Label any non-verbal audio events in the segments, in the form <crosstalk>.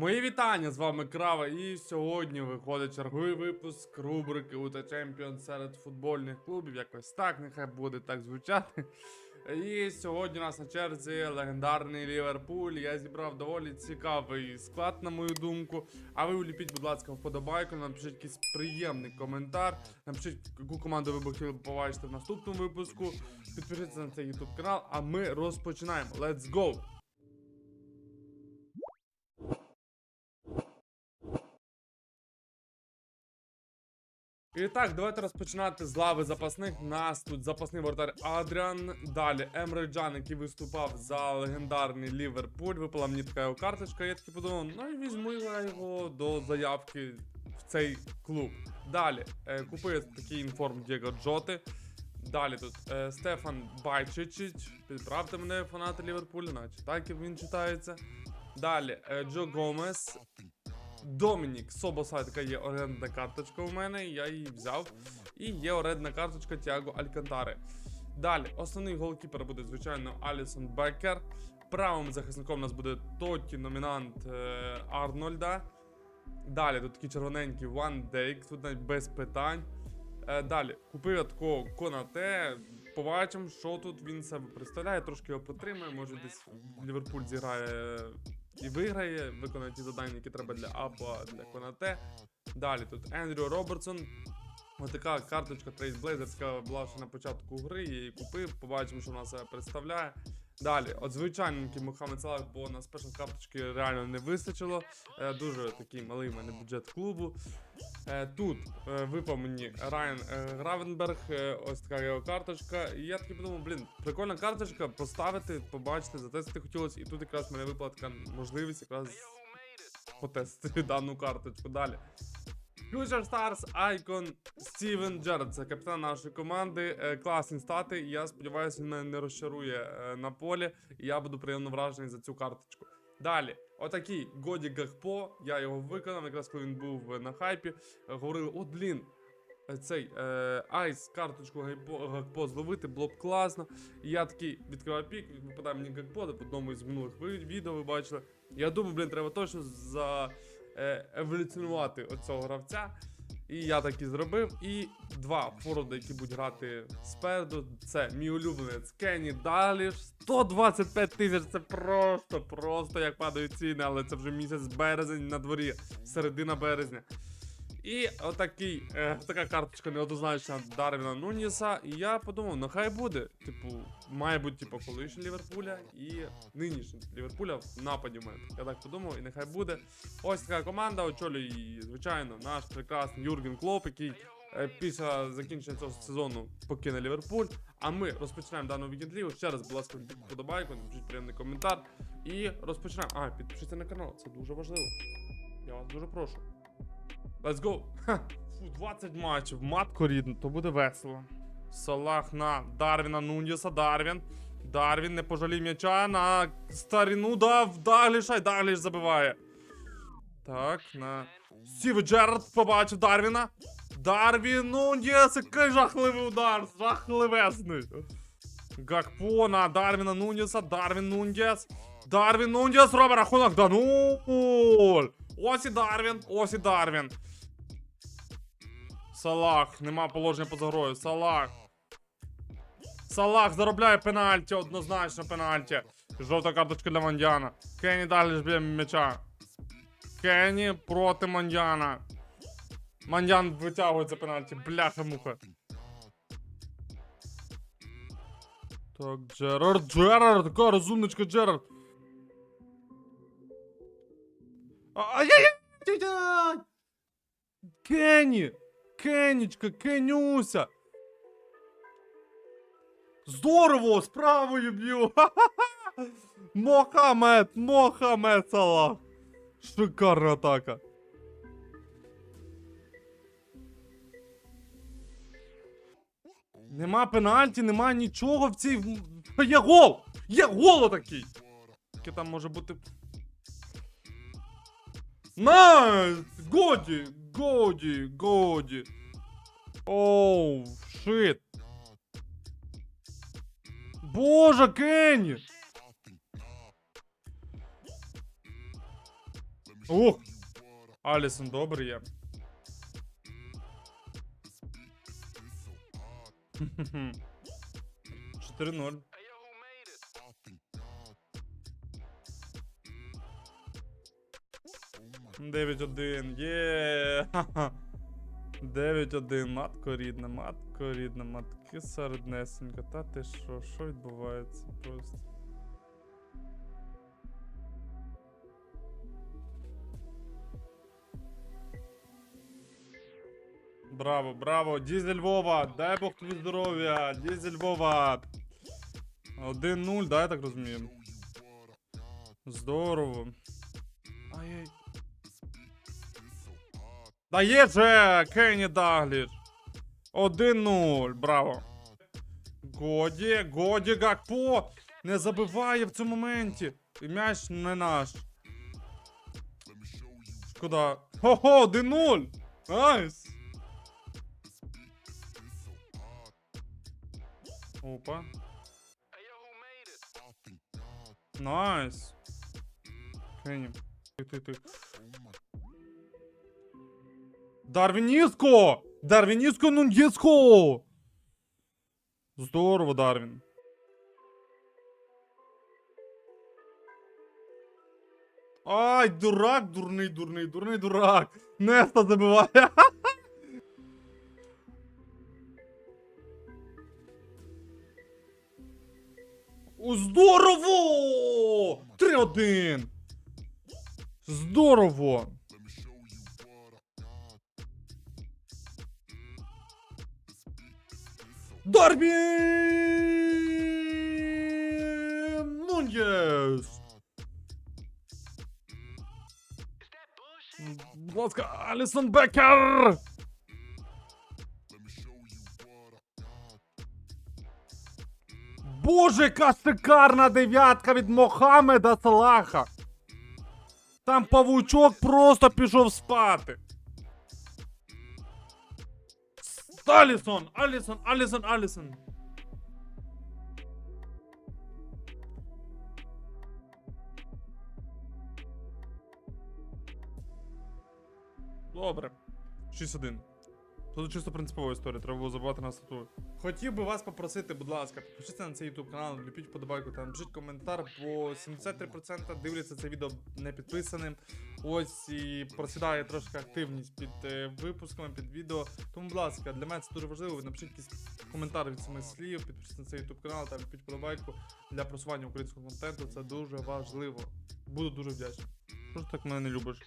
Мої вітання з вами Крава, і сьогодні виходить черговий випуск рубрики УТ Чемпіон серед футбольних клубів. Якось так, нехай буде так звучати. І сьогодні у нас на черзі легендарний Ліверпуль. Я зібрав доволі цікавий склад, на мою думку. А ви вліпіть, будь ласка, вподобайку, напишіть якийсь приємний коментар. Напишіть, яку команду ви б хотіли побачити в наступному випуску. Підпишіться на цей YouTube канал, а ми розпочинаємо. Let's go! І так, давайте розпочинати з лави запасних. Нас тут запасний воротар Адріан. Далі Емре Джан, який виступав за легендарний Ліверпуль. Випала мені така його карточка. Я такий подумав, ну і візьму я його до заявки в цей клуб. Далі е, купив такий інформ Дієго Джоти. Далі тут е, Стефан Байчичич. Підправте мене, фанати Ліверпуля, наче так він читається. Далі е, Джо Гомес. Домінік Собоса, така є орендна карточка у мене, я її взяв. І є орендна карточка Тіаго Алькантари. Далі, основний голкіпер буде, звичайно, Алісон Беккер. Правим захисником у нас буде Тотті, номінант е, Арнольда. Далі тут такі червоненькі Ван Дейк, тут навіть без питань. Е, далі, купив я такого Конате. Побачимо, що тут він себе представляє, трошки його потримає, може десь Ліверпуль зіграє і виграє, виконає ті завдання, які треба для Апа, для Конате. Далі тут Ендрю Робертсон. Ось така карточка Blazers, яка була ще на початку гри, я її купив, побачимо, що вона себе представляє. Далі, от звичайненький Мухаммед Салах, бо на спешл карточки реально не вистачило. Е, дуже такий малий в мене бюджет клубу. Е, тут е, випав мені Райан е, Гравенберг, е, ось така його карточка. І я такий подумав, блін, прикольна карточка, поставити, побачити, затестити хотілося. І тут якраз мене випала така можливість якраз потестити <laughs> дану карточку. Далі. Future Stars Icon Стівен Джеред, це капітан нашої команди. Е, класні стати. Я сподіваюся, він мене не розчарує е, на полі. І я буду приємно вражений за цю карточку. Далі, отакий Годі Гакпо. Я його виконав, якраз коли він був на хайпі. Е, Говорили, от блін. Цей е, айс карточку Гакпо, Гакпо зловити було б класно. Я такий відкриваю пік, випадає мені Гакпо, в одному із минулих відео ви бачили. Я думаю, блін, треба точно за еволюціонувати оцього гравця. І я так і зробив. І два форварди, які будуть грати спереду. Це мій улюбленець Кенні Даліш. 125 тисяч. Це просто, просто як падають ціни, але це вже місяць березень на дворі, середина березня. І отакий, е, така карточка неоднозначна Дарвіна Нуніса. І я подумав, ну хай буде. Типу, має бути типу, колишній Ліверпуля і нинішній Ліверпуля в нападі в мене. Я так подумав, і нехай буде. Ось така команда, очолює її, звичайно, наш прекрасний Юрген Клоп, який е, після закінчення цього сезону покине Ліверпуль. А ми розпочинаємо дану вікенд-лігу. Ще раз, будь ласка, подобайку, напишіть приємний коментар. І розпочинаємо. А, підпишіться на канал, це дуже важливо. Я вас дуже прошу. Let's go! Фу, 20 матчів, матко рідно, то буде весело. Салах на Дарвіна Нуніса, Дарвін. Дарвін не пожалів м'яча на старину дав, Даліша, Даліш забиває. Так, на. Стів Джерард побачив Дарвіна. Дарвін Нуніс, який жахливий удар, жахливесний. Гакпо на Дарвіна Нуніса, Дарвін Нуніс. Дарвін Нуніс робить рахунок да нуль. Ось і Дарвін, ось і Дарвін. Салах, нема положення поза грою. Салах. Салах заробляє пенальті, однозначно пенальті. Жовта карточка для Мандіана. Кенні далі ж б'є м'яча. Кенні проти Мандіана. Мандіан витягується пенальті. Бляха муха. Так, Джерард, Джерард, така розумничка Джерард. Кенні! Кенічка, Кенюся! Здорово! З правою б'ю! Мохамед! Мохамед Салах! Шикарна атака! Нема пенальті, нема нічого в цій. Є гол! Є гол такий! Яке там може бути. Найс! Годі! Годі! Годі! Оу, шит! Боже, Кенні! Ух! Алісон добрий є. Хм-хм-хм. 4-0. 9-1. Є. <laughs> 9-1. Матко рідна, матко рідна, матки середнесенька. Та ти що? Що відбувається просто? Браво, браво, Дізель Вова, дай Бог тобі здоров'я, Дізель Вова. 1-0, да, я так розумію. Здорово. Ай-яй. Да є же, Кенні Дагліш. 1-0, браво. Годі, Годі Гакпо не забиває в цьому моменті. І м'яч не наш. Шкода. Хо-хо, 1-0. Найс. Опа. Найс. Кенні. Ти, ти, ти. Дарвініско! Дарвініско Нундєско! Здорово, Дарвін. Ай, дурак, дурний, дурний, дурний дурак. Неста забиває. <laughs> Здорово! 3-1! Здорово! Дарвін Нуньєс! Будь ласка, Алісон Бекер! Боже, яка шикарна дев'ятка від Мохамеда Салаха! Там павучок просто пішов спати. Алісон, Алісон, Алісон, Алісон. Добре. 6-1. Тут чисто принципова історія, треба було забувати на статую. Хотів би вас попросити, будь ласка, підпишіться на цей YouTube канал, ліпіть вподобайку та напишіть коментар, бо 73% дивляться це відео не підписаним. Ось і просідає трошки активність під е, випусками, під відео. Тому, будь ласка, для мене це дуже важливо. Ви напишіть якийсь коментар від самих слів, підпишіться на цей YouTube канал та ліпіть вподобайку для просування українського контенту. Це дуже важливо. Буду дуже вдячний. Що ж так мене не любиш?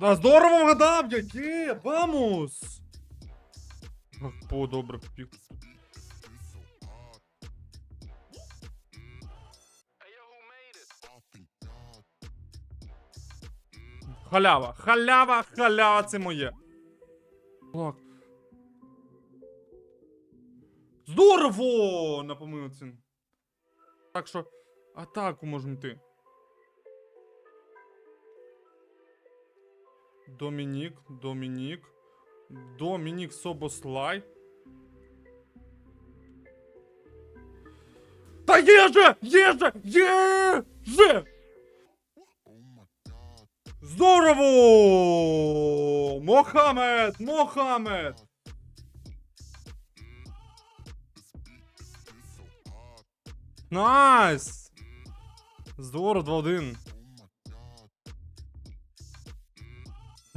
Да здорово вгадав, є, вамус! По добре побіг. Халява, халява, халява, це моє. Так. Здорово! На помилці. Так що атаку можемо йти. Домінік, Домінік. Домінік Собослай. Та є же! Є же! Є же! Здорово! Мохамед! Мохамед! Найс! Здорово, 2-1.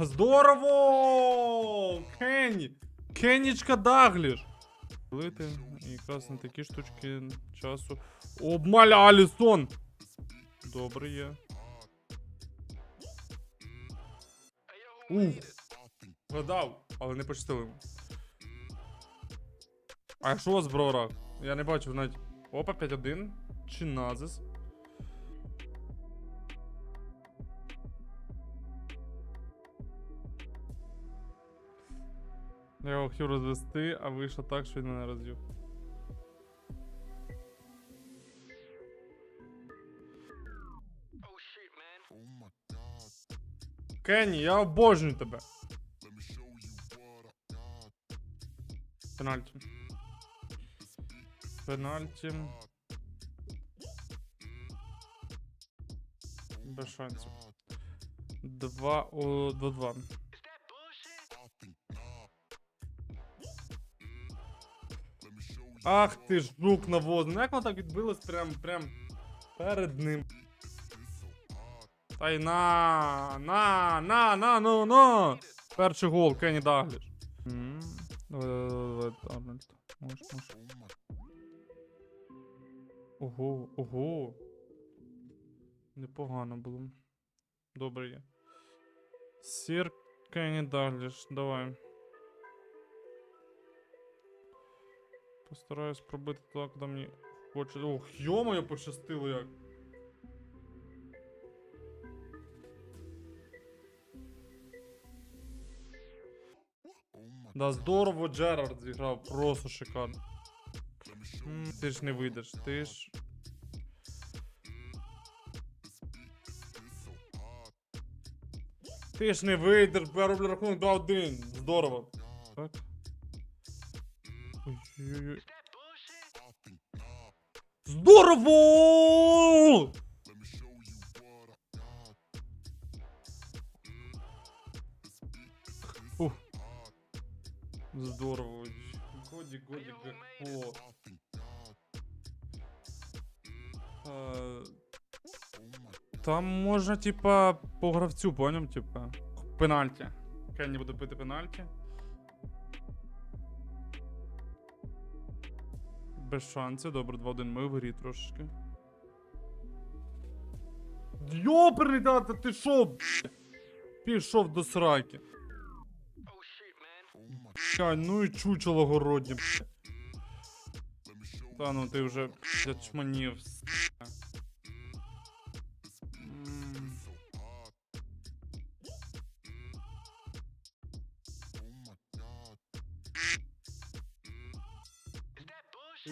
Здорово! Кенні! Кеннічка Дагліш! Лити якраз на такі штучки часу. Обмаля Алісон! Добре є. Ух! Вгадав, але не пощастило. А що у в? Я не бачив навіть. Опа, 5-1. Чи назис? Я його хотів розвести, а вийшло так, що він мене розвів. Кенні, я обожнюю тебе. Пенальті. Пенальті. Без шансів. Два о, до два. Ах ти ж жук навозний. Ну як воно так відбилось прям, прям перед ним. Та й на, на, на, на, ну, ну. Перший гол, Кенні Дагліш. Ого, ого. Непогано було. Добре є. Сір Кенні Дагліш, давай. Постараюсь пробити туди, куди мені хоче. Ох, йо-моє, пощастило як. Да, здорово Джерард зіграв, просто шикарно. М, Ти ж не вийдеш, ти ж. Ти ж не вийдеш, бо я роблю рахунок 2-1. Здорово. Так. Ой-ой-ой. Здорово! Ух. Здорово. Годі, годі, гакпо. Е, Там можна, типа, по гравцю, поняв, типа. Пенальті. Кенні буде пити пенальті. Без шансів, добре, 2-1 ми в грі трошечки. Йоперний тата, ти шо? б***? Пішов до сраки. Бля, ну і чучело городні. Та ну ти вже зачманів. с***.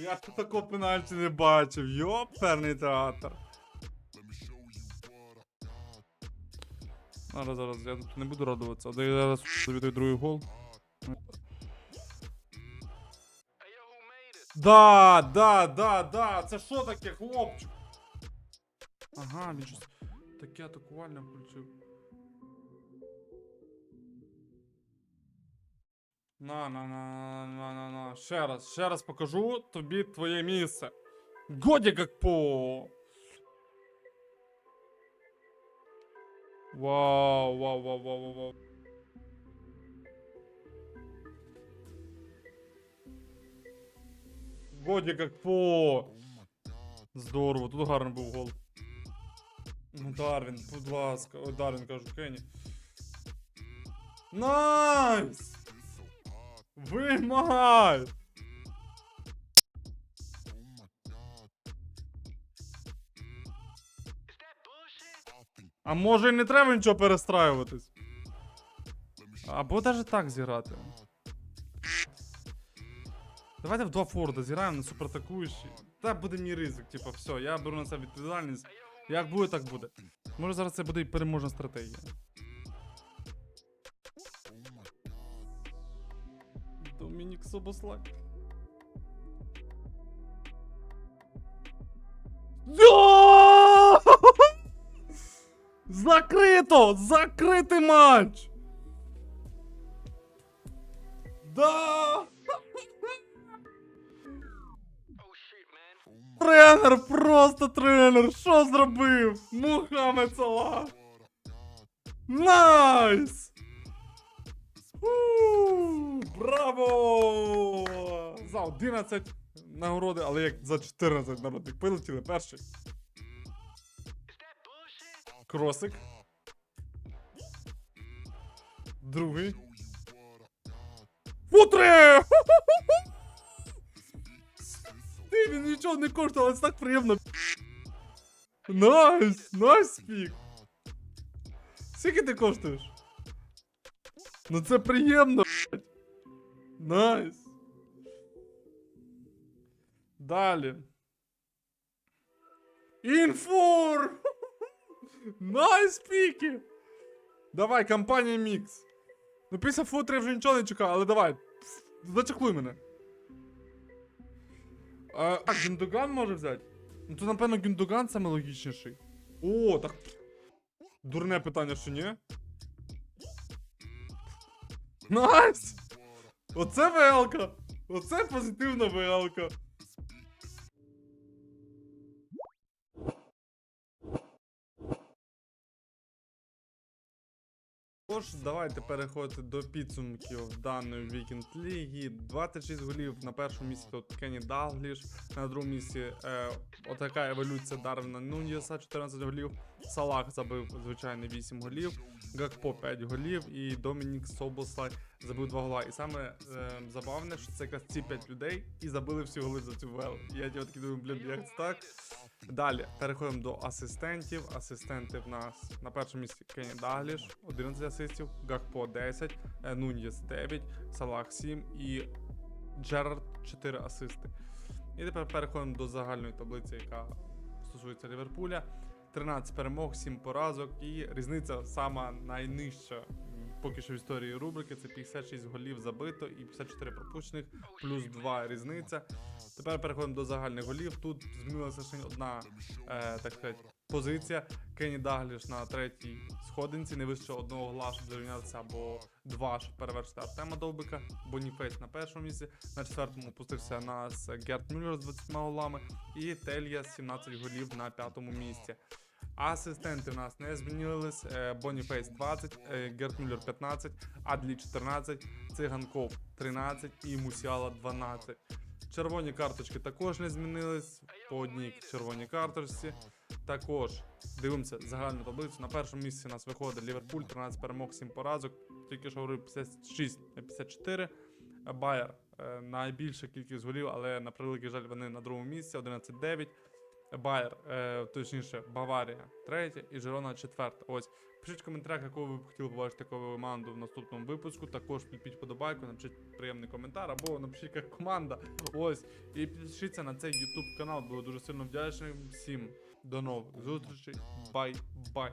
Я такого пенальті не бачив. Йоперний театр. Зараз, зараз, я тут не буду радуватися, але я зараз собі той другий гол. Да, да, да, да. Це що таке, хлопчик? Ага, він щось таке атакувальне включив. На, на, на, на, на, на. Ще раз, ще раз покажу тобі твоє місце. Годі як по. Вау, вау, вау, вау, вау, вау. Годі як по. Здорово, тут гарний був гол. Ну, Дарвін, будь ласка. Ой, Дарвін кажу, Кенні. Найс! Вимагай! А може і не треба нічого перестраюватись? Або навіть так зіграти. Давайте в два форда зіграємо на супертакуючий. Та буде мій ризик, типа, все, я беру на себе відповідальність. Як буде, так буде. Може зараз це буде і переможна стратегія. Собослай. Да! Закрито! Закритий матч! Да! Тренер, просто тренер! Що зробив? Мухаммед Салах! Найс! У, Браво! За 11 нагороди, але як за 14 народних вилетіли перший. Кросик. Другий. Футре! Ти він нічого не коштував, але це так приємно. Найс! Найс пік! Скільки ти коштуєш? Ну це приємно. Найс. Далі. Інфор! <laughs> Найс піки! Давай, компанія Мікс. Ну після футри вже нічого не чекав, але давай. Зачеклуй мене. А, а Гюндоган може взяти? Ну то напевно Гюндоган саме логічніший. О, так. Дурне питання, що ні? Найс! Оце ВЛК! Оце позитивна ВЛК! Тож, давайте переходити до підсумків даної вікенд ліги. 26 голів на першому місці тут Кенні Далгліш, на другому місці е, отака еволюція Дарвіна Нуньєса, 14 голів. Салах забив звичайно 8 голів, Гакпо 5 голів і Домінік Собослай забив 2 гола. І саме е, забавне, що це якраз ці 5 людей і забили всі голи за цю ВЛ. Я ті такий думаю, блін, як це так? Далі переходимо до асистентів. Асистенти в нас на першому місці Кенні Дагліш, 11 асистів, Гакпо 10, е, Нуньєс 9, Салах 7 і Джерард 4 асисти. І тепер переходимо до загальної таблиці, яка стосується Ліверпуля. 13 перемог, 7 поразок і різниця сама найнижча поки що в історії рубрики. Це 56 голів забито і 54 пропущених, плюс 2 різниця. Тепер переходимо до загальних голів. Тут змінилася ще одна е, так сказати, позиція. Кенні Дагліш на третій сходинці, не вище одного гола, щоб зрівнятися, або два, щоб перевершити Артема Довбика. Боніфейс на першому місці, на четвертому опустився нас Герт Мюллер з 20 голами і Телья з 17 голів на п'ятому місці. Асистенти в нас не змінились. Боніфейс 20, е, Герт Мюллер 15, Адлі 14, Циганков 13 і Мусіала 12. Червоні карточки також не змінились. По одній червоній карточці. Також дивимося загальну таблицю. На першому місці у нас виходить Ліверпуль, 13 перемог, 7 поразок. Тільки що говорив 56 на 54. Байер е, найбільша кількість голів, але на превеликий жаль, вони на другому місці, 11-9. Байер, е, точніше, Баварія третя і Жирона четверта. Ось. Пишіть в коментарях, яку ви б хотіли побачити таку команду в наступному випуску. Також підпіть подобайку, напишіть приємний коментар або напишіть як команда. Ось. І підпишіться на цей YouTube канал. Буду дуже сильно вдячний всім. До нових зустрічей. Бай-бай.